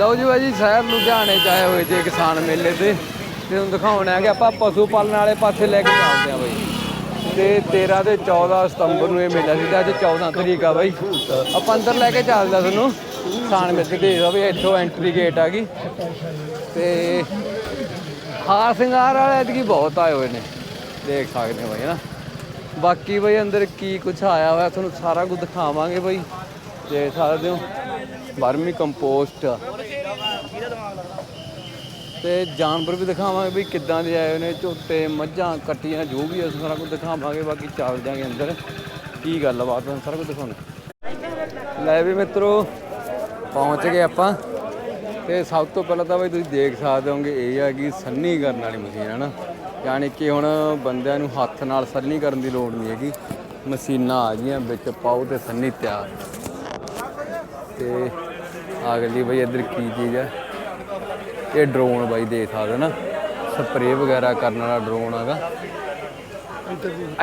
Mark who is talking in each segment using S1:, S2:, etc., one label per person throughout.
S1: ਲਓ ਜੀ ਬਾਈ ਸ਼ਹਿਰ ਲੁਧਿਆਣੇ ਚ ਆਏ ਹੋਏ ਤੇ ਕਿਸਾਨ ਮੇਲੇ ਤੇ। ਤੇ ਹੁਣ ਦਿਖਾਉਣਾ ਹੈ ਕਿ ਆਪਾਂ ਪਸ਼ੂ ਪਾਲਣ ਵਾਲੇ ਪਾਸੇ ਲੈ ਕੇ ਚੱਲਦੇ ਆ ਬਾਈ। ਤੇ 13 ਤੇ 14 ਸਤੰਬਰ ਨੂੰ ਇਹ ਮੇਲਾ ਸੀ ਤੇ ਅੱਜ 14 ਤਰੀਕ ਆ ਬਾਈ। ਆਪਾਂ ਅੰਦਰ ਲੈ ਕੇ ਚੱਲਦਾ ਤੁਹਾਨੂੰ। ਕਿਸਾਨ ਮੇਲੇ ਤੇ ਦੇਖੋ ਵੀ ਇੱਥੋਂ ਐਂਟਰੀ ਗੇਟ ਆ ਗਈ। ਤੇ ਹਾਰ ਸਿੰਗਾਰ ਵਾਲੇ ਐਤਕੀ ਬਹੁਤ ਆਏ ਹੋਏ ਨੇ। ਦੇਖ ਸਕਦੇ ਹੋ ਬਾਈ ਨਾ ਬਾਕੀ ਬਈ ਅੰਦਰ ਕੀ ਕੁਝ ਆਇਆ ਹੋਇਆ, ਤੁਹਾਨੂੰ ਸਾਰਾ ਕੁਝ ਦਿਖਾਵਾਂਗੇ ਬਈ। ਦੇਖ ਸਕਦੇ ਹੋ। Vermicompost. ਤੇ ਜਾਨਵਰ ਵੀ ਦਿਖਾਵਾਂਗੇ ਵੀ ਕਿੱਦਾਂ ਦੇ ਆਏ ਹੋਏ ਨੇ, ਝੋਟੇ, ਮੱਝਾਂ, ਕੱਟੀਆਂ, ਜੋ ਵੀ ਹੈ ਸਾਰਾ ਕੁਝ ਦਿਖਾਵਾਂਗੇ, ਬਾਕੀ ਚੱਲ ਜਾਾਂਗੇ ਅੰਦਰ। ਕੀ ਗੱਲਬਾਤ ਹੈ ਸਾਰਾ ਕੁਝ ਦਿਖਾਉਣਾ। ਲੈ ਵੀ ਮਿੱਤਰੋ, ਪਹੁੰਚ ਗਏ ਆਪਾਂ। ਤੇ ਸਭ ਤੋਂ ਪਹਿਲਾਂ ਤਾਂ ਬਈ ਤੁਸੀਂ ਦੇਖ ਸਕਦੇ ਹੋਗੇ ਇਹ ਹੈ ਕਿ ਸੰਨੀ ਕਰਨ ਵਾਲੀ ਮਸ਼ੀਨ ਹੈ ਨਾ। ਯਾਨੀ ਕਿ ਹੁਣ ਬੰਦਿਆਂ ਨੂੰ ਹੱਥ ਨਾਲ ਸੰਨੀ ਕਰਨ ਦੀ ਲੋੜ ਨਹੀਂ ਹੈਗੀ। ਮਸ਼ੀਨਾਂ ਆ ਗਈਆਂ, ਵਿੱਚ ਪਾਓ ਤੇ ਸੰਨੀ ਤਿਆਰ। ਤੇ ਅਗਲੀ ਬਈ ਇੱਧਰ ਕੀ ਚੀਜ਼ ਹੈ ਇਹ ਡਰੋਨ ਬਾਈ ਦੇਖ ਸਕਦੇ ਨਾ। ਸਪਰੇਅ ਵਗੈਰਾ ਕਰਨ ਵਾਲਾ ਡਰੋਨ ਹੈਗਾ।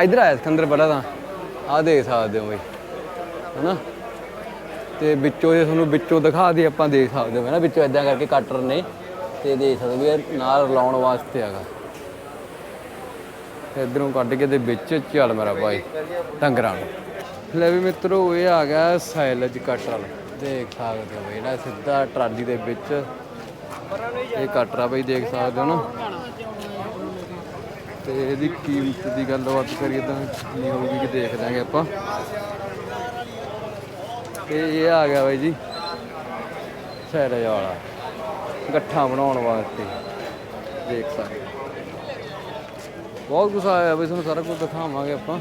S1: ਇੱਧਰ ਆਇਆ ਸਿਕੰਦਰ, ਪਹਿਲਾਂ ਤਾਂ। ਆਹ ਦੇਖ ਸਕਦੇ ਹੋ ਬਈ। ਹਨਾ? ਤੇ ਵਿੱਚੋਂ ਜੇ ਤੁਹਾਨੂੰ ਵਿੱਚੋਂ ਦਿਖਾ ਦੇ, ਆਪਾਂ ਦੇਖ ਸਕਦੇ ਹੋ ਨਾ ਵਿੱਚੋਂ ਇਦਾਂ ਕਰਕੇ ਕਟਰ ਨੇ। ਤੇ ਦੇਖ ਸਕਦੇ ਹੋ ਨਾਲ ਲਾਉਣ ਵਾਸਤੇ ਹੈਗਾ। ਇਧਰੋਂ ਕੱਢ ਕੇ ਤੇ ਵਿੱਚ, ਚੱਲ ਮੇਰਾ ਭਾਈ ਟੰਗਰਾਂ ਨੂੰ। ਲੈ ਵੀ ਮਿੱਤਰੋ, ਇਹ ਆ ਗਿਆ ਸਾਈਲਜ ਕਟਰ ਦੇਖ ਸਕਦੇ ਹੋ ਬਈ ਸਿੱਧਾ ਟਰਾਲੀ ਦੇ ਵਿੱਚ। ਇਹ ਕਟਰਾ ਬਈ ਦੇਖ ਸਕਦੇ ਹੋ ਨਾ। ਤੇ ਇਹਦੀ ਕੀਮਤ ਦੀ ਗੱਲਬਾਤ ਕਰੀਏ ਤਾਂ ਕੀ ਹੋਊਗੀ ਕਿ ਦੇਖ ਦਾਂਗੇ ਆਪਾਂ। ਤੇ ਇਹ ਆ ਗਿਆ ਬਾਈ ਜੀ ਸੈਰਜ ਵਾਲਾ। ਗੱਠਾਂ ਬਣਾਉਣ ਵਾਸਤੇ। ਦੇਖ ਸਕਦੇ। ਬਹੁਤ ਕੁਛ ਆਇਆ ਬਈ ਤੁਹਾਨੂੰ ਸਾਰਾ ਕੁਝ ਦਿਖਾਵਾਂਗੇ ਆਪਾਂ।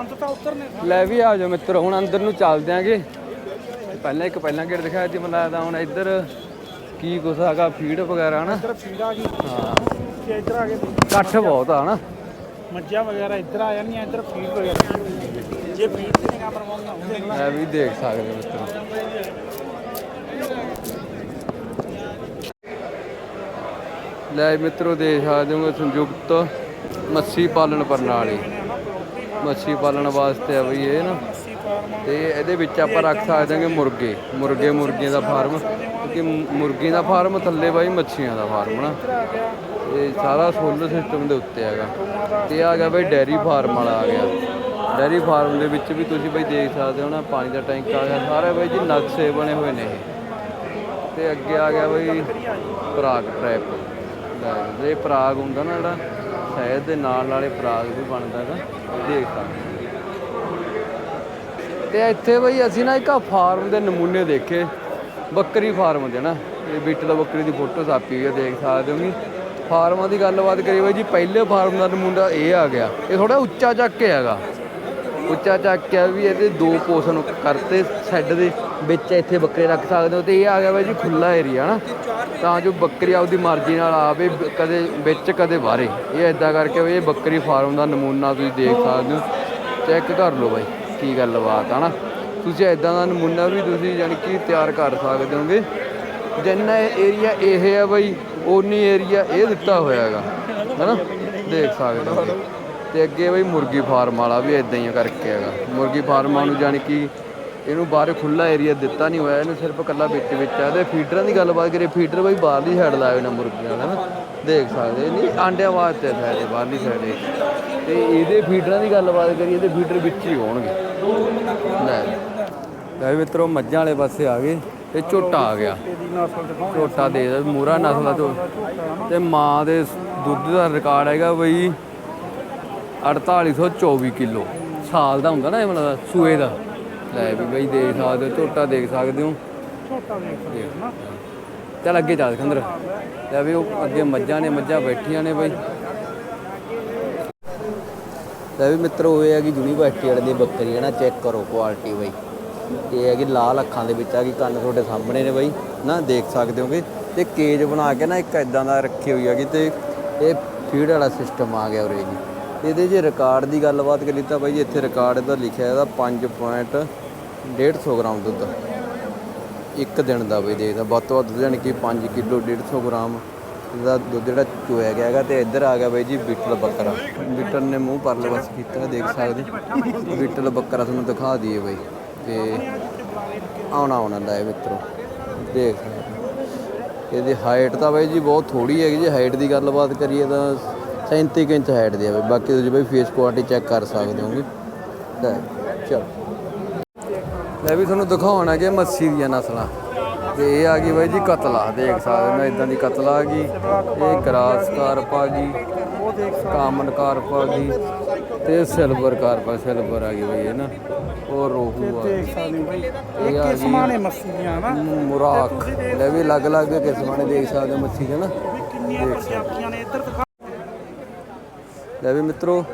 S2: ਅੰਤ ਤਾਂ ਉਤਰਨੇ
S1: ਲੈ ਵੀ ਆ ਜਾਓ ਮਿੱਤਰੋ ਹੁਣ ਅੰਦਰ ਨੂੰ ਚੱਲਦੇ ਆਂਗੇ ਪਹਿਲਾਂ ਇੱਕ ਪਹਿਲਾਂ ਗੇਟ ਦਿਖਾਇਆ ਸੀ ਮੈਨੂੰ ਲੱਗਦਾ ਹੁਣ ਇੱਧਰ ਕੀ ਕੁਛ ਹੈਗਾ ਫੀਡ ਵਗੈਰਾ ਹਨਾ?
S2: ਇੱਧਰ ਫੀਡ ਆ ਗਈ।
S1: ਹਾਂ।
S2: ਤੇ ਇੱਧਰ ਆ ਗਏ
S1: ਇਕੱਠ ਬਹੁਤ ਆ ਹਨਾ?
S2: ਮੱਝਾਂ ਵਗੈਰਾ ਇੱਧਰ ਆ ਜਾਂਦੀਆਂ ਇੱਧਰ ਫੀਡ ਵਗੈਰਾ ਜੇ ਫੀਡ ਤੇ ਨਿਗਾਹ ਮਰਵਾਉਣਾ ਉਹ ਦੇਖ ਲੈ
S1: ਵੀ ਦੇਖ ਸਕਦੇ ਹੋ ਮਿੱਤਰੋ ਲੈ ਮਿੱਤਰੋ ਦੇਖ ਸਕਦੇ ਹੋ ਸੰਯੁਕਤ ਮੱਛੀ ਪਾਲਣ ਪ੍ਰਣਾਲੀ। ਮੱਛੀ ਪਾਲਣ ਵਾਸਤੇ ਆ ਬਈ ਇਹ ਨਾ। ਤੇ ਇਹਦੇ ਵਿੱਚ ਆਪਾਂ ਰੱਖ ਸਕਦੇ ਹਾਂਗੇ ਮੁਰਗੇ। ਮੁਰਗੇ ਮੁਰਗੀਆਂ ਦਾ ਫਾਰਮ। ਕਿ ਮੁਰਗੀ ਦਾ ਫਾਰਮ ਥੱਲੇ ਬਾਈ ਮੱਛੀਆਂ ਦਾ ਫਾਰਮ ਨਾ ਇਹ ਸਾਰਾ ਸੋਲਰ ਸਿਸਟਮ ਦੇ ਉੱਤੇ ਹੈਗਾ। ਤੇ ਆ ਗਿਆ ਬਈ ਡੈਰੀ ਫਾਰਮ ਵਾਲਾ ਆ ਗਿਆ। ਡੈਰੀ ਫਾਰਮ ਦੇ ਵਿੱਚ ਵੀ ਤੁਸੀਂ ਬਈ ਦੇਖ ਸਕਦੇ ਹੋ ਨਾ, ਪਾਣੀ ਦਾ ਟੈਂਕ ਆ ਗਿਆ। ਸਾਰੇ ਬਾਈ ਜੀ ਨਕਸ਼ੇ ਬਣੇ ਹੋਏ ਨੇ ਇਹ। ਤੇ ਅੱਗੇ ਆ ਗਿਆ ਬਈ ਪਰਾਗ ਟ੍ਰੈਪ ਲੈ ਇਹ ਪਰਾਗ ਹੁੰਦਾ ਨਾ ਜਿਹੜਾ, ਸ਼ਹਿਦ ਦੇ ਨਾਲ ਨਾਲੇ ਪਰਾਗ ਵੀ ਬਣਦਾ ਹੈਗਾ। ਦੇਖ ਸਕਦੇ ਹੋ। ਤੇ ਇੱਥੇ ਬਈ ਅਸੀਂ ਨਾ ਇੱਕ ਫਾਰਮ ਦੇ ਨਮੂਨੇ ਦੇਖੇ। ਬੱਕਰੀ ਫਾਰਮ ਦੇ ਨਾ, ਇਹ ਬੀਟਲ ਬੱਕਰੀ ਦੀ ਫੋਟੋ ਛਾਪੀ ਹੋਈ ਹੈ ਦੇਖ ਸਕਦੇ ਹੋ ਜੀ ਫਾਰਮਾਂ ਦੀ ਗੱਲਬਾਤ ਕਰੀ ਬਈ ਜੀ, ਪਹਿਲੇ ਫਾਰਮ ਦਾ ਨਮੂਨਾ ਇਹ ਆ ਗਿਆ। ਇਹ ਥੋੜਾ ਉੱਚਾ ਚੱਕ ਕੇ ਹੈਗਾ। ਉੱਚਾ ਚੱਕ ਕੇ ਵੀ ਇਹਦੇ ਦੋ ਪੋਸ਼ਨ ਕਰਤੇ ਸੈੱਡ ਦੇ ਵਿੱਚ ਇੱਥੇ ਬੱਕਰੇ ਰੱਖ ਸਕਦੇ ਹੋ ਤੇ ਇਹ ਆ ਗਿਆ ਬਾਈ ਜੀ ਖੁੱਲਾ ਏਰੀਆ ਨਾ। ਤਾਂ ਜੋ ਬੱਕਰੀ ਆਪਦੀ ਮਰਜ਼ੀ ਨਾਲ ਆਵੇ, ਕਦੇ ਵਿੱਚ, ਕਦੇ ਬਾਹਰੇ। ਇਹ ਇਦਾਂ ਕਰਕੇ ਵੀ ਇਹ ਬੱਕਰੀ ਫਾਰਮ ਦਾ ਨਮੂਨਾ ਤੁਸੀਂ ਦੇਖ ਸਕਦੇ ਹੋ। ਚੈੱਕ ਕਰ ਲਓ ਬਾਈ, ਕੀ ਗੱਲਬਾਤ ਆ ਨਾ। ਤੁਸੀਂ ਇਦਾਂ ਦਾ ਨਮੂਨਾ ਵੀ ਤੁਸੀਂ ਯਾਨੀ ਕਿ ਤਿਆਰ ਕਰ ਸਕਦੇ ਹੋਗੇ। ਜਿੰਨਾ ਏਰੀਆ ਇਹ ਹੈ ਬਈ, ਓਨੀ ਏਰੀਆ ਇਹ ਦਿੱਤਾ ਹੋਇਆ ਹੈਗਾ। ਹੈਨਾ? ਦੇਖ ਸਕਦੇ ਹੋ। ਤੇ ਅੱਗੇ ਬਈ ਮੁਰਗੀ ਫਾਰਮ ਵਾਲਾ ਵੀ ਇਦਾਂ ਹੀ ਕਰਕੇ ਹੈਗਾ। ਮੁਰਗੀ ਫਾਰਮਾਂ ਨੂੰ ਜਾਣੀ ਕਿ ਇਹਨੂੰ ਬਾਹਰ ਖੁੱਲਾ ਏਰੀਆ ਦਿੱਤਾ ਨਹੀਂ ਹੋਇਆ, ਇਹਨੂੰ ਸਿਰਫ ਕੱਲਾ ਵਿੱਚ ਵਿੱਚ ਆ। ਤੇ ਫੀਡਰਾਂ ਦੀ ਗੱਲਬਾਤ ਕਰੀਏ ਫੀਡਰ ਬਈ ਬਾਹਰਲੀ ਸਾਈਡ ਲਾਏ ਹੋਏ ਨੇ ਮੁਰਗੀਆਂ ਵਾਲਾ ਨਾ ਦੇਖ ਸਕਦੇ ਨਹੀਂ, ਆਂਡਿਆਂ ਵਾਸਤੇ ਸਾਈਡ ਬਾਹਰਲੀ ਸਾਈਡ ਤੇ ਇਹਦੇ ਫੀਡਰਾਂ ਦੀ ਗੱਲਬਾਤ ਕਰੀਏ ਤੇ ਫੀਡਰ ਵਿੱਚ ਹੀ ਹੋਣਗੇ। ਲੈ। ਲੈ ਵੀ ਮਿੱਤਰੋ, ਮੱਝਾਂ ਵਾਲੇ ਪਾਸੇ ਆ ਗਏ। ਤੇ ਝੋਟਾ ਆ ਗਿਆ। ਝੋਟਾ ਦੇ ਮੂਰਾ ਨਸਲ ਦਾ ਝੋ ਤੇ ਮਾਂ ਦੇ ਦੁੱਧ ਦਾ ਰਿਕਾਰਡ ਹੈਗਾ ਬਈ 4824 ਕਿਲੋ। ਸਾਲ ਦਾ ਹੁੰਦਾ ਨਾ ਇਹ ਮਤਲਬ ਸੂਏ ਦਾ। ਲੈ ਵੀ ਬਈ ਦੇਖ ਸਕਦੇ ਹੋ, ਝੋਟਾ ਦੇਖ ਸਕਦੇ ਹੋ।
S2: ਛੋਟਾ ਦੇਖ ਨਾ
S1: ਚੱਲ ਅੱਗੇ ਚੱਲ ਖੰਦਰ। ਲੈ ਵੀ ਉਹ ਅੱਗੇ ਮੱਝਾਂ ਨੇ, ਮੱਝਾਂ ਬੈਠੀਆਂ ਨੇ ਬਈ। ਲੈ ਵੀ ਮਿੱਤਰੋ, ਇਹ ਹੈਗੀ ਯੂਨੀਵਰਸਿਟੀ ਵਾਲੇ ਦੀ ਬੱਕਰੀ ਹੈ ਨਾ, ਚੈੱਕ ਕਰੋ ਕੁਆਲਿਟੀ ਬਈ। ਇਹ ਹੈਗੀ ਲਾਲ ਅੱਖਾਂ ਦੇ ਵਿੱਚ ਆ ਗਈ ਕੰਨ ਤੁਹਾਡੇ ਸਾਹਮਣੇ ਨੇ ਬਾਈ। ਨਾ, ਦੇਖ ਸਕਦੇ ਹੋਗੇ। ਤੇ ਕੇਜ ਬਣਾ ਕੇ ਨਾ ਇੱਕ ਇਦਾਂ ਦਾ ਰੱਖੀ ਹੋਈ ਹੈਗੀ ਤੇ ਇਹ ਫੀਡ ਵਾਲਾ ਸਿਸਟਮ ਆ ਗਿਆ ਉਰੇ ਜੀ। ਇਹਦੇ ਜੇ ਰਿਕਾਰਡ ਦੀ ਗੱਲਬਾਤ ਕਰੀ ਤਾਂ ਬਾਈ ਇੱਥੇ ਰਿਕਾਰਡ ਇਹਦਾ ਲਿਖਿਆ ਇਹਦਾ 5.150 ਗ੍ਰਾਮ ਦੁੱਧ। ਇੱਕ ਦਿਨ ਦਾ ਬਈ ਦੇਖਦਾ, ਵੱਧ ਤੋਂ ਵੱਧ ਜਾਣੀ ਕਿ 5 ਕਿਲੋ 150 ਗ੍ਰਾਮ ਦਾ ਦੁੱਧ ਜਿਹੜਾ ਚੋਇਆ ਗਿਆ ਹੈਗਾ ਤੇ ਇੱਧਰ ਆ ਗਿਆ ਬਾਈ ਜੀ ਬਿੱਟਲ ਬੱਕਰਾ। ਬਿੱਟਲ ਨੇ ਮੂੰਹ ਪਰਲੇ ਪਾਸੇ ਕੀਤਾ, ਦੇਖ ਸਕਦੇ ਬਿੱਟਲ ਬੱਕਰਾ ਤੁਹਾਨੂੰ ਦਿਖਾ ਦਈਏ ਬਾਈ। ਤੇ ਆਉਣਾ ਆਉਣਾ ਲੈ ਮਿੱਤਰੋ। ਦੇਖ। ਸਕਦੇ ਇਹਦੀ ਹਾਈਟ ਤਾਂ ਬਾਈ ਜੀ ਬਹੁਤ ਥੋੜੀ ਹੈਗੀ, ਜੇ ਹਾਈਟ ਦੀ ਗੱਲਬਾਤ ਕਰੀਏ ਤਾਂ 37 ਕੁ ਇੰਚ ਹਾਈਟ ਦੀ ਹੈ ਬਾਈ। ਬਾਕੀ ਤੁਸੀਂ ਬਾਈ ਫੇਸ ਕੁਆਲਿਟੀ ਚੈੱਕ ਕਰ ਸਕਦੇ ਹੋਗੇ। ਲੈ, ਚਲ। ਮੈਂ ਵੀ ਤੁਹਾਨੂੰ ਦਿਖਾਉਣਾ ਕਿ ਮੱਛੀ ਦੀਆਂ ਨਸਲਾਂ। ਤੇ ਇਹ ਆ ਗਈ ਬਾਈ ਜੀ ਕਤਲਾ, ਦੇਖ ਸਕਦੇ ਮੈਂ ਇਦਾਂ ਦੀ ਕਤਲਾ ਆ ਗਈ। ਇਹ ਗਰਾਸ ਕਾਰਪ ਆ ਗਈ ਕਾਮਨ ਕਾਰਪ ਆ ਗਈ। ਤੇ ਸਿਲਵਰ ਕਾਰਪ ਸਿਲਵਰ ਆ ਗਈ ਬਾਈ ਹੈ ਨਾ। ਉਹ ਰੋਹੂ ਆ।
S2: ਦੇਖ ਸਕਦੇ ਹੋ ਬਾਈ
S1: ਇਹ
S2: ਕਿਸਮਾਂ ਨੇ ਮੱਛੀਆਂ ਨਾ।
S1: ਮੁਰਾਕ। ਲੈ ਵੀ ਅਲੱਗ-ਅਲੱਗ ਕਿਸਮਾਂ ਨੇ ਦੇਖ ਸਕਦੇ ਹੋ ਮੱਛੀ ਦੇ ਨਾ।
S2: ਵੀ ਕਿੰਨੀਆਂ ਪ੍ਰਜਾਤੀਆਂ ਨੇ ਇੱਧਰ ਦਿਖਾ।
S1: ਲੈ ਵੀ ਮਿੱਤਰੋ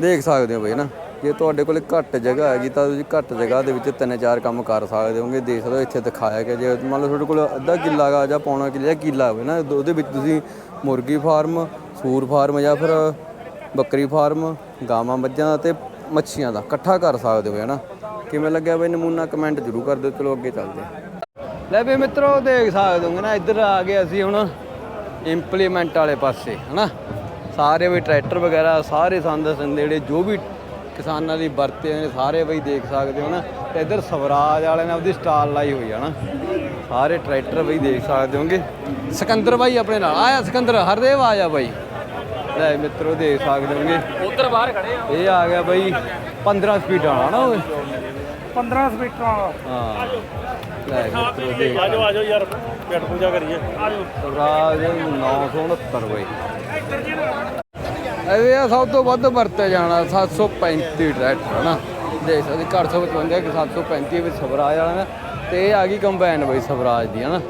S1: ਦੇਖ ਸਕਦੇ ਹੋ ਬਈ ਨਾ। ਜੇ ਤੁਹਾਡੇ ਕੋਲ ਘੱਟ ਜਗ੍ਹਾ ਹੈਗੀ ਤਾਂ ਤੁਸੀਂ ਘੱਟ ਜਗ੍ਹਾ ਦੇ ਵਿੱਚ ਤਿੰਨ ਚਾਰ ਕੰਮ ਕਰ ਸਕਦੇ ਹੋਗੇ। ਦੇਖ ਸਕਦੇ ਹੋ ਇੱਥੇ ਦਿਖਾਇਆ ਗਿਆ ਜੇ ਮੰਨ ਲਓ ਤੁਹਾਡੇ ਕੋਲ ਅੱਧਾ ਕਿੱਲਾ ਗਾ ਜਾਂ ਪੌਣਾ ਕਿੱਲਾ ਕਿੱਲਾ ਹੋਵੇ ਨਾ ਉਹਦੇ ਵਿੱਚ ਤੁਸੀਂ ਮੁਰਗੀ ਫਾਰਮ ਸੂਰ ਫਾਰਮ ਜਾਂ ਫਿਰ ਬੱਕਰੀ ਫਾਰਮ ਗਾਵਾਂ ਮੱਝਾਂ ਤੇ ਮੱਛੀਆਂ ਦਾ, ਇਕੱਠਾ ਕਰ ਸਕਦੇ ਹੋ, ਹੈ ਨਾ? ਕਿਵੇਂ ਲੱਗਿਆ ਬਈ ਨਮੂਨਾ? ਕਮੈਂਟ ਜ਼ਰੂਰ ਕਰ ਦਿਓ, ਚਲੋ ਅੱਗੇ ਚੱਲਦੇ ਹਾਂ। ਲੈ ਵੀ ਮਿੱਤਰੋ, ਦੇਖ ਸਕਦੇ ਹੋਗੇ ਨਾ ਇੱਧਰ ਆ ਗਏ ਅਸੀਂ ਹੁਣ ਇੰਪਲੀਮੈਂਟ ਵਾਲੇ ਪਾਸੇ, ਹਨਾ? ਸਾਰੇ ਵੀ ਟਰੈਕਟਰ ਵਗੈਰਾ, ਸਾਰੇ ਸੰਦ ਸੰਦੇੜੇ, ਜੋ ਵੀ ਕਿਸਾਨਾਂ ਲਈ ਵਰਤੇ ਨੇ, ਸਾਰੇ ਬਈ ਦੇਖ ਸਕਦੇ ਹੋ ਨਾ ਤੇ ਇੱਧਰ ਸਵਰਾਜ ਵਾਲੇ ਨੇ ਆਪਦੀ ਸਟਾਲ ਲਾਈ ਹੋਈ ਆ ਨਾ ਸਾਰੇ ਟਰੈਕਟਰ ਬਈ ਦੇਖ ਸਕਦੇ ਹੋਗੇ ਸਿਕੰਦਰ ਬਾਈ ਆਪਣੇ ਨਾਲ, ਆਇਆ ਸਿਕੰਦਰ, ਹਰਦੇਵ ਆ ਬਾਈ। ਲੈ ਮਿੱਤਰੋ ਦੇਖ ਸਕਦੇ ਹੋਗੇ
S2: ਉਧਰ ਬਾਹਰ ਖੜੇ ਆ।
S1: ਇਹ ਆ ਗਿਆ ਬਾਈ 15 ਸਪੀਡ ਵਾਲਾ ਨਾ ਓਏ
S2: 15 ਸਪੀਟਰਾਂ ਵਾਲਾ।
S1: ਹਾਂ। ਲੈ ਮਿੱਤਰੋ ਦੇਖ
S2: ਆਜੋ ਆਜੋ ਯਾਰ ਪੇਟ ਪੂਜਾ ਕਰੀਏ। ਆਜੋ।
S1: ਸਵਰਾਜ 969 ਬਾਈ। ਇਹ ਆ ਸਭ ਤੋਂ ਵੱਧ ਵਰਤਿਆ ਜਾਣਾ 735 ਟਰੈਕਟਰ ਹੈ ਨਾ। ਦੇਖ ਸਕਦੇ ਘਰ ਸਭ ਬੰਦੇ ਕਿ 735 ਵਿੱਚ ਸਵਰਾਜ ਵਾਲਾ ਨਾ। ਤੇ ਇਹ ਆ ਗਈ ਕੰਬਾਈਨ ਬਈ ਸਵਰਾਜ ਦੀ ਹੈ ਨਾ।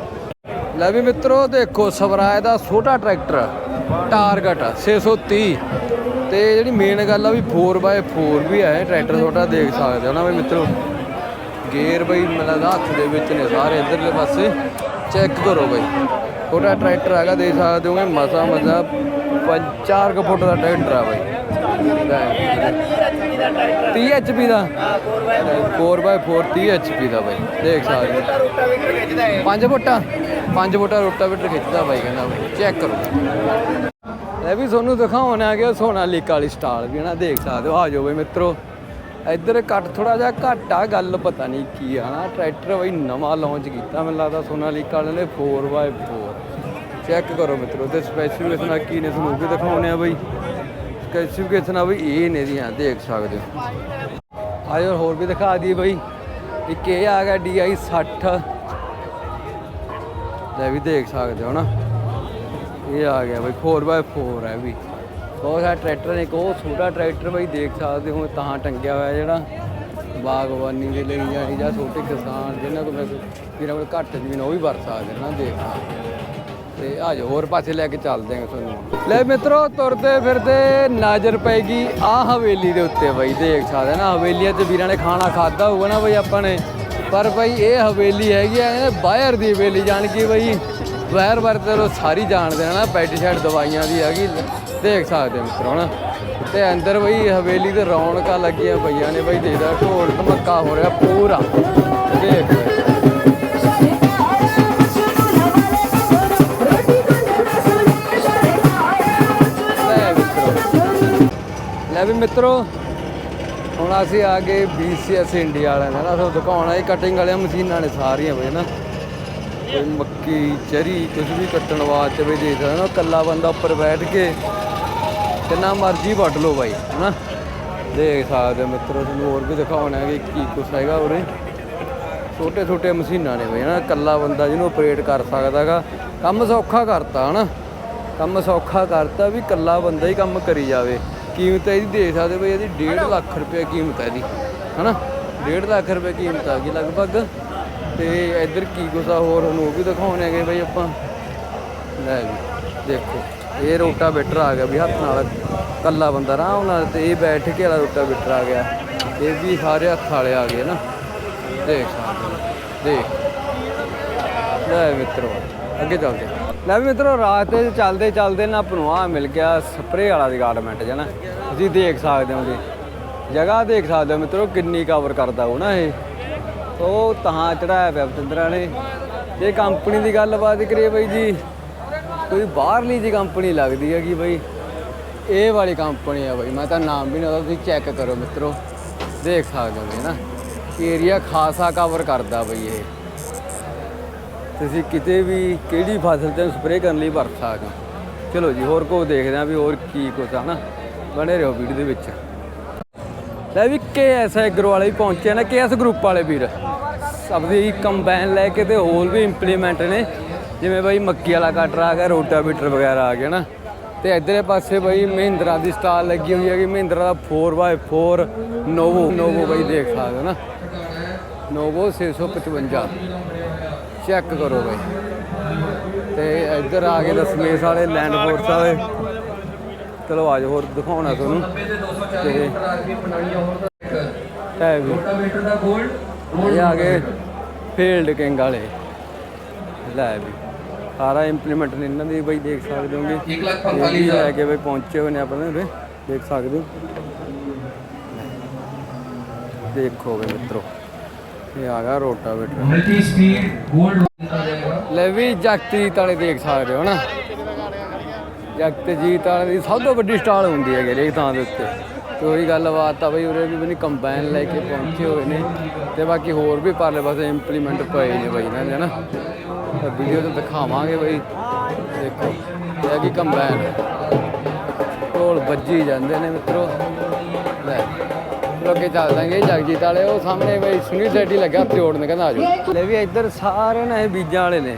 S1: ਲੈ ਵੀ ਮਿੱਤਰੋ ਦੇਖੋ ਸਵਰਾਜ ਦਾ ਛੋਟਾ ਟਰੈਕਟਰ। ਟਾਰਗੇਟ 630 ਤੇ ਜਿਹੜੀ ਮੇਨ ਗੱਲ ਆ ਵੀ 4x4 ਵੀ ਹੈ ਟਰੈਕਟਰ ਛੋਟਾ ਦੇਖ ਸਕਦੇ ਹੋ ਨਾ ਬਈ ਮਿੱਤਰੋ। ਗੇਅਰ ਬਈ ਮਤਲਬ ਹੱਥ ਦੇ ਵਿੱਚ ਨੇ ਸਾਰੇ ਇਧਰਲੇ ਪਾਸੇ। ਚੈੱਕ ਕਰੋ ਬਈ। ਛੋਟਾ ਟਰੈਕਟਰ ਹੈਗਾ ਦੇਖ ਸਕਦੇ ਹੋਗੇ ਮਸਾ ਮਸਾ 4 ਫੁੱਟ ਦਾ ਟਰੈਕਟਰ ਆ ਬਈ। 30 HP ਦਾ। 4x4 30 HP ਦਾ ਬਈ। ਦੇਖ ਸਕਦੇ ਹੋ। 5 ਫੁੱਟਾ 5 ਫੁੱਟਾ ਰੋਟਾਵੇਟਰ ਖਿੱਚਦਾ ਬਾਈ ਕਹਿੰਦਾ ਚੈੱਕ ਕਰੋ। ਇਹ ਵੀ ਤੁਹਾਨੂੰ ਦਿਖਾਉਣ ਆ ਗਿਆ ਸੋਨਾਲੀਕਾ ਵਾਲੀ ਸਟਾਲ ਵੀ ਨਾ, ਦੇਖ ਸਕਦੇ ਹੋ। ਆ ਜਾਓ ਬਈ ਮਿੱਤਰੋ। ਇੱਧਰ ਕੱਟ ਥੋੜਾ ਜਿਹਾ ਘੱਟ ਆ ਗੱਲ ਪਤਾ ਨਹੀਂ ਕੀ ਆ ਨਾ। ਟਰੈਕਟਰ ਬਈ ਨਵਾਂ ਲਾਂਚ ਕੀਤਾ, ਮੈਨੂੰ ਲੱਗਦਾ ਸੋਨਾ ਲੀਕ ਵਾਲੇ ਨੇ 4x4 ਚੈੱਕ ਕਰੋ ਮਿੱਤਰੋ, ਤੇ ਸਪੈਸੀਫਿਕੇਸ਼ਨ ਕੀ ਨੇ, ਤੁਹਾਨੂੰ ਵੀ ਦਿਖਾਉਣੇ ਆ ਬਈ। ਸਪੈਸੀਫਿਕੇਸ਼ਨ ਆ ਬਈ ਇਹ ਨੇ ਦੀਆਂ ਦੇਖ ਸਕਦੇ ਹੋ। ਆਜੋ ਹੋਰ ਵੀ ਦਿਖਾ ਦਈਏ ਬਈ। ਇੱਕ ਇਹ ਆ ਗਿਆ DI 60 ਲੈ ਵੀ ਦੇਖ ਸਕਦੇ ਹੋ ਨਾ। ਇਹ ਆ ਗਿਆ ਬਈ 4x4 ਹੈ ਵੀ। ਬਹੁਤ ਸਾਰਾ ਟਰੈਕਟਰ ਨੇ, ਇੱਕ ਉਹ ਛੋਟਾ ਟਰੈਕਟਰ ਬਈ, ਦੇਖ ਸਕਦੇ ਹੋ, ਤਾਂ ਟੰਗਿਆ ਹੋਇਆ ਜਿਹੜਾ। ਬਾਗਬਾਨੀ ਦੇ ਲਈ ਜਾਂ ਜਾਂ ਛੋਟੇ ਕਿਸਾਨ ਜਿਹਨਾਂ ਕੋਲ ਜਿਹਨਾਂ ਕੋਲ ਘੱਟ ਜ਼ਮੀਨ, ਉਹ ਵੀ ਵਰਤ ਸਕਦੇ ਨਾ ਦੇਖ ਤੇ ਆ ਜਾਓ, ਹੋਰ ਪਾਸੇ ਲੈ ਕੇ ਚੱਲਦੇ ਹਾਂ ਤੁਹਾਨੂੰ। ਲੈ ਮਿੱਤਰੋ, ਤੁਰਦੇ ਫਿਰਦੇ ਨਜ਼ਰ ਪੈਗੀ ਆ ਹਵੇਲੀ ਦੇ ਉੱਤੇ ਬਈ, ਦੇਖ ਸਕਦੇ ਨਾ, ਹਵੇਲੀਆਂ ਤੇ ਵੀਰਾਂ ਨੇ ਖਾਣਾ ਖਾਦਾ ਹੋਊਗਾ ਨਾ ਬਈ ਆਪਾਂ ਨੇ। ਪਰ ਬਈ ਇਹ ਹਵੇਲੀ ਹੈਗੀ ਆ ਇਹ ਬਾਹਰ ਦੀ ਹਵੇਲੀ ਜਾਣ ਕੀ ਬਈ? ਬਾਹਰ ਵਰਤੇ ਲੋ ਸਾਰੀ ਜਾਣਦੇ ਆ ਨਾ ਪੈਟੀਸਾਈਡ ਦਵਾਈਆਂ ਦੀ ਹੈਗੀ, ਦੇਖ ਸਕਦੇ ਹੋ ਮਿੱਤਰੋ ਨਾ ਤੇ ਅੰਦਰ ਬਈ ਹਵੇਲੀ ਤੇ ਰੌਣਕਾਂ ਲੱਗੀਆਂ ਪਈਆਂ ਨੇ ਬਈ, ਦੇਖਦਾ ਢੋਲ ਧਮੱਕਾ ਹੋ ਰਿਹਾ ਪੂਰਾ। ਦੇਖ ਲੈ ਲੈ ਵੀ ਮਿੱਤਰੋ ਹੁਣ ਅਸੀਂ ਆ ਗਏ BCS ਇੰਡੀਆ ਵਾਲਿਆਂ ਨੇ ਨਾ ਤੁਹਾਨੂੰ ਦਿਖਾਉਣਾ ਇਹ ਕਟਿੰਗ ਵਾਲੀਆਂ ਮਸ਼ੀਨਾਂ ਨੇ ਸਾਰੀਆਂ ਬਈ ਨਾ ਕੋਈ ਮੱਕੀ, ਚਰੀ ਕੁਝ ਵੀ ਕੱਟਣ ਵਾਸਤੇ ਵੀ ਦੇ ਸਕਦਾ ਨਾ ਕੱਲਾ ਬੰਦਾ ਉੱਪਰ ਬੈਠ ਕੇ ਕਿੰਨਾ ਮਰਜ਼ੀ ਵੱਢ ਲਓ ਬਾਈ, ਹਨਾ। ਦੇਖ ਸਕਦੇ ਹੋ ਮਿੱਤਰੋ, ਤੁਹਾਨੂੰ ਹੋਰ ਵੀ ਦਿਖਾਉਣਾ ਹੈ ਕਿ ਕੀ ਕੁਛ ਹੈਗਾ ਉਰੇ। ਛੋਟੇ ਛੋਟੇ ਮਸ਼ੀਨਾਂ ਨੇ ਬਈ, ਹਨਾ। ਕੱਲਾ ਬੰਦਾ ਜਿਹਨੂੰ ਆਪਰੇਟ ਕਰ ਸਕਦਾਗਾ ਕੰਮ ਸੌਖਾ ਕਰਤਾ, ਹਨਾ। ਕੰਮ ਸੌਖਾ ਕਰਤਾ ਵੀ ਕੱਲਾ ਬੰਦਾ ਹੀ ਕੰਮ ਕਰੀ ਜਾਵੇ। ਕੀਮਤ ਇਹਦੀ ਦੇਖ ਸਕਦੇ ਬਈ ਇਹਦੀ 1.5 ਲੱਖ ਰੁਪਏ ਕੀਮਤ ਹੈ ਇਹਦੀ ਹਨਾ? 1.5 ਲੱਖ ਰੁਪਏ ਕੀਮਤ ਆ ਗਈ ਲਗਭਗ। ਤੇ ਇੱਧਰ ਕੀ ਆ ਹੋਰ ਹੁਣ ਉਹ ਵੀ ਦਿਖਾਉਣੇ ਹੈਗੇ ਬਈ ਆਪਾਂ। ਲੈ ਵੀ ਦੇਖੋ ਇਹ ਰੋਟਾ ਬਿਟਰ ਆ ਗਿਆ ਵੀ ਹੱਥ ਨਾਲ ਕੱਲਾ ਬੰਦਾ ਆਰਾਮ ਨਾਲ ਤੇ ਇਹ ਬੈਠ ਕੇ ਵਾਲਾ ਰੋਟਾ ਬਿਟਰ ਆ ਗਿਆ। ਇਹ ਵੀ ਸਾਰੇ ਹੱਥ ਵਾਲੇ ਆ ਗਏ ਨਾ। ਦੇਖ ਸਕਦੇ ਹੋ। ਦੇਖ। ਲੈ ਮਿੱਤਰੋ ਅੱਗੇ ਚੱਲਦੇ। ਹਾਂ। ਲੈ ਵੀ ਮਿੱਤਰੋ, ਰਾਤ ਤੇ ਚੱਲਦੇ ਚੱਲਦੇ ਨਾ ਆਪਾਂ ਮਿਲ ਗਿਆ ਸਪਰੇ ਵਾਲਾ ਡਿਪਾਰਟਮੈਂਟ ਜਨਾ ਤੁਸੀਂ ਦੇਖ ਸਕਦੇ ਹੋ ਜੀ। ਜਗ੍ਹਾ ਦੇਖ ਸਕਦੇ ਹੋ ਮਿੱਤਰੋ, ਕਿੰਨੀ ਕਵਰ ਕਰਦਾ ਉਹ ਨਾ ਇਹ। ਉਹ ਤਾਂ ਚੜਾਇਆ ਪਿਆ ਪਤੰਦਰਾਂ ਨੇ ਜੇ ਕੰਪਨੀ ਦੀ ਗੱਲਬਾਤ ਕਰੀਏ ਬਈ ਜੀ, ਕੋਈ ਬਾਹਰਲੀ ਜੀ ਕੰਪਨੀ ਲੱਗਦੀ ਹੈਗੀ ਬਈ। ਇਹ ਵਾਲੀ ਕੰਪਨੀ ਆ ਬਈ, ਮੈਂ ਤਾਂ ਨਾਮ ਵੀ ਨਹੀਂ ਉਹਦਾ, ਤੁਸੀਂ ਚੈੱਕ ਕਰੋ ਮਿੱਤਰੋ। ਦੇਖ ਸਕਦੇ ਹੋ ਜੀ ਨਾ। ਏਰੀਆ ਖਾਸਾ ਕਵਰ ਕਰਦਾ ਬਈ ਇਹ। ਤੁਸੀਂ ਕਿਤੇ ਵੀ ਕਿਹੜੀ ਫਸਲ ਤੇ ਸਪਰੇਅ ਕਰਨ ਲਈ ਵਰਤ ਸਕਦੇ ਹੋ। ਚਲੋ ਜੀ, ਹੋਰ ਕੋ ਦੇਖਦੇ ਹਾਂ ਵੀ ਹੋਰ ਕੀ ਕੁਛ ਆ ਨਾ। ਬਣੇ ਰਹੋ ਵੀਡੀਓ ਦੇ ਵਿੱਚ। ਲੈ ਵੀ ਕੇਐਸ ਐਗਰੋ ਵਾਲੇ ਵੀ ਪਹੁੰਚੇ ਨੇ ਕੇਐਸ ਗਰੁੱਪ ਵਾਲੇ ਵੀਰ। ਸਭ ਦੀ ਕੰਬਾਈਨ ਲੈ ਕੇ ਤੇ ਹੋਰ ਵੀ ਇੰਪਲੀਮੈਂਟ ਨੇ। ਜਿਵੇਂ ਬਾਈ ਮੱਕੀ ਵਾਲਾ ਕਟਰ ਆ ਗਿਆ, ਰੋਟਾਵੀਟਰ ਵਗੈਰਾ ਆ ਗਿਆ ਨਾ। ਤੇ ਇਧਰਲੇ ਪਾਸੇ ਬਾਈ ਮਹਿੰਦਰਾ ਦੀ ਸਟਾਲ ਲੱਗੀ ਹੋਈ ਹੈਗੀ, ਮਹਿੰਦਰਾ ਦਾ 4x4 ਨੋਵੋ ਨੋਵੋ ਬਾਈ ਦੇਖ ਸਕਦੇ ਹੋ ਨਾ। ਨੋਵੋ 655 ਚੈੱਕ ਕਰੋ ਬਾਈ। ਤੇ ਇੱਧਰ ਆ ਗਏ ਦਸਮੇਸ਼ ਵਾਲੇ ਲੈਂਡ ਫੋਰਸ ਵਾਲੇ। ਚਲੋ ਆਜੋ ਹੋਰ ਦਿਖਾਉਣਾ ਤੁਹਾਨੂੰ। ਤੇ ਹੈ ਵੀ। ਇਹ ਆ ਗਏ ਫੀਲਡ ਕਿੰਗ ਵਾਲੇ। ਲੈ ਵੀ। ਸਾਰਾ ਇੰਪਲੀਮੈਂਟ ਨੇ ਇਹਨਾਂ ਦੀ ਬਈ ਦੇਖ ਸਕਦੇ ਹੋਗੇ।
S3: ਇੱਕ ਲੱਖ
S1: ਇਹ
S3: ਪੰਤਾਲੀ
S1: ਵੀ
S3: ਹਜ਼ਾਰ।
S1: ਲੈ ਕੇ ਬਈ ਪਹੁੰਚੇ ਹੋਏ ਨੇ ਆਪਣੇ ਉਰੇ। ਦੇਖ ਸਕਦੇ ਹੋ। ਦੇਖੋ ਬਈ ਮਿੱਤਰੋ। ਇਹ ਆ ਗਿਆ
S3: ਬੈਠਾ ਮਲਟੀ ਸਪੀਡ ਗੋਲਡ
S1: ਲੈ ਵੀ ਜਗਤਜੀਤ ਵਾਲੇ ਦੇਖ ਸਕਦੇ ਹੋ ਨਾ। ਜਗਤਜੀਤ ਤਾਲੇ ਦੀ ਸਭ ਤੋਂ ਵੱਡੀ ਸਟਾਲ ਹੁੰਦੀ ਹੈ ਜਿਹੜੇ ਥਾਂ ਦੇ ਉੱਤੇ। ਤੇ ਉਹੀ ਗੱਲਬਾਤ ਆ ਬਈ ਉਰੇ ਵੀ ਬਣੀ ਕੰਬਾਈਨ ਲੈ ਕੇ ਪਹੁੰਚੇ ਹੋਏ ਨੇ। ਤੇ ਬਾਕੀ ਹੋਰ ਵੀ ਪਰਲੇ ਪਾਸੇ ਇੰਪਲੀਮੈਂਟ ਪਏ ਨੇ ਬਈ ਇਹਨਾਂ ਦੇ ਨਾ ਤਾਂ ਵੀਡੀਓ ਤੋਂ ਦਿਖਾਵਾਂਗੇ ਬਈ। ਦੇਖੋ ਇਹ ਆ ਕੀ ਕੰਬਾਈਨ। ਕੋਲ ਵੱਜੀ ਜਾਂਦੇ ਨੇ ਮਿੱਤਰੋ। ਲੈ। ਲੋਕੇ ਚੱਲ ਦਾਂਗੇ ਜਗਜੀਤ ਵਾਲੇ ਉਹ ਸਾਹਮਣੇ ਬਈ ਸੁਨੀ ਸੈਟੀ ਲੱਗਾ ਤਿਓੜਨ ਕਹਿੰਦਾ ਆਜੋ ਲੈ ਵੀ ਇੱਧਰ ਸਾਰੇ ਨਾ ਇਹ ਬੀਜਾਂ ਵਾਲੇ ਨੇ।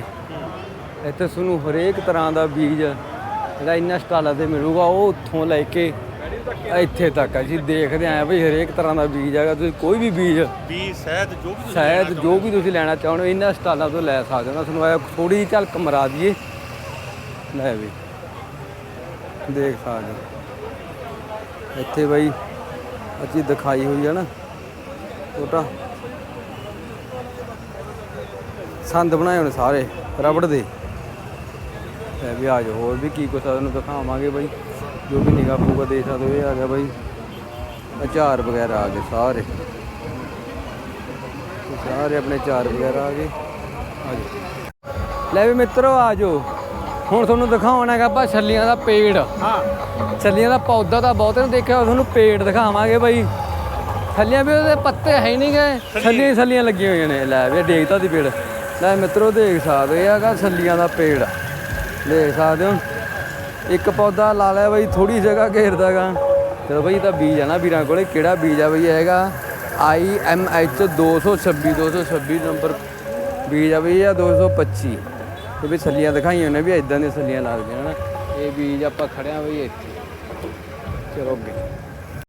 S1: ਇੱਥੇ ਤੁਹਾਨੂੰ ਹਰੇਕ ਤਰ੍ਹਾਂ ਦਾ ਬੀਜ ਜਿਹੜਾ ਇੰਨਾ ਸਟਾਲਾਂ ਤੇ ਮਿਲੂਗਾ ਉਹ ਉੱਥੋਂ ਲੈ ਕੇ ਇੱਥੇ ਤੱਕ ਆ ਜੀ ਦੇਖਦੇ ਆਂ ਬਈ ਹਰੇਕ ਤਰ੍ਹਾਂ ਦਾ ਬੀਜ ਹੈਗਾ। ਤੁਸੀਂ ਕੋਈ ਵੀ ਬੀਜ
S2: ਵੀ ਸ਼ਾਇਦ ਜੋ ਵੀ
S1: ਸ਼ਾਇਦ ਜੋ ਵੀ ਤੁਸੀਂ ਲੈਣਾ ਚਾਹੋ ਇਹਨਾਂ ਸਟਾਲਾਂ ਤੋਂ ਲੈ ਸਕਦੇ ਹੋ। ਤੁਹਾਨੂੰ ਇਹ ਥੋੜੀ ਜਿਹੀ ਝਲਕ ਮਰਾ ਦਈਏ। ਲੈ ਵੀ ਦੇਖ ਸਕਦੇ ਹੋ। ਇੱਥੇ ਬਈ ਅੱਛੀ ਦਿਖਾਈ ਹੋਈ ਹੈ ਨਾ ਛੋਟਾ ਸੰਦ ਬਣਾਏ ਹੋਣੇ ਸਾਰੇ, ਰਬੜ ਦੇ। ਇਹ ਵੀ ਆ ਹੋਰ ਵੀ ਕੀ ਕੁਛ ਤੁਹਾਨੂੰ ਦਿਖਾਵਾਂਗੇ ਬਾਈ। ਜੋ ਵੀ ਨਿਗਾਹ ਪਊਗਾ ਦੇਖ ਸਕਦੇ ਹੋ, ਇਹ ਆ ਗਿਆ ਬਾਈ। ਅਚਾਰ ਵਗੈਰਾ ਆ ਗਏ ਸਾਰੇ। ਸਾਰੇ ਆਪਣੇ ਚਾਰ ਵਗੈਰਾ ਆ ਗਏ। ਆ ਲੈ ਵੀ ਮਿੱਤਰੋ ਆ ਜਾਓ। ਹੁਣ ਤੁਹਾਨੂੰ ਦਿਖਾਉਣਾ ਹੈਗਾ ਆਪਾਂ ਛੱਲੀਆਂ ਦਾ ਪੇੜ।
S2: ਹਾਂ।
S1: ਛੱਲੀਆਂ ਦਾ ਪੌਦਾ ਤਾਂ ਬਹੁਤ ਨੇ ਦੇਖਿਆ ਹੋਇਆ, ਤੁਹਾਨੂੰ ਪੇੜ ਦਿਖਾਵਾਂਗੇ ਬਾਈ। ਛੱਲੀਆਂ ਵੀ ਉਹਦੇ ਪੱਤੇ ਹੈ ਹੀ ਨਹੀਂ ਗਏ। ਛੱਲੀਆਂ ਹੀ ਛੱਲੀਆਂ ਲੱਗੀਆਂ ਹੋਈਆਂ ਨੇ। ਲੈ ਵੀ ਦੇਖਤਾ ਦੀ ਪੇੜ। ਲੈ ਮਿੱਤਰੋ ਦੇਖ ਸਕਦੇ ਆ ਹੈਗਾ ਛੱਲੀਆਂ ਦਾ ਪੇੜ। ਦੇਖ ਸਕਦੇ ਹੋ। ਇੱਕ ਪੌਦਾ ਲਾ ਲਿਆ ਬਾਈ ਥੋੜੀ ਜਗ੍ਹਾ ਘੇਰਦਾਗਾ ਚਲੋ ਬਾਈ ਇਹ ਤਾਂ ਬੀਜ ਆ ਨਾ ਵੀਰਾਂ ਕੋਲੇ। ਕਿਹੜਾ ਬੀਜ ਆ ਬਈ ਇਹ ਹੈਗਾ ਆਈ ਐਮ ਐਚ 226 226 ਨੰਬਰ ਬੀਜ ਆ ਬਈ ਇਹ 225 ਤੇ ਵੀ ਛੱਲੀਆਂ ਦਿਖਾਈਆਂ ਨੇ ਵੀ ਇਦਾਂ ਦੀਆਂ ਛੱਲੀਆਂ ਲੱਗਦੀਆਂ ਹਨ ਇਹ ਬੀਜ ਆਪਾਂ ਖੜਿਆ ਬਈ ਇੱਥੇ। ਚਲੋ ਅੱਗੇ।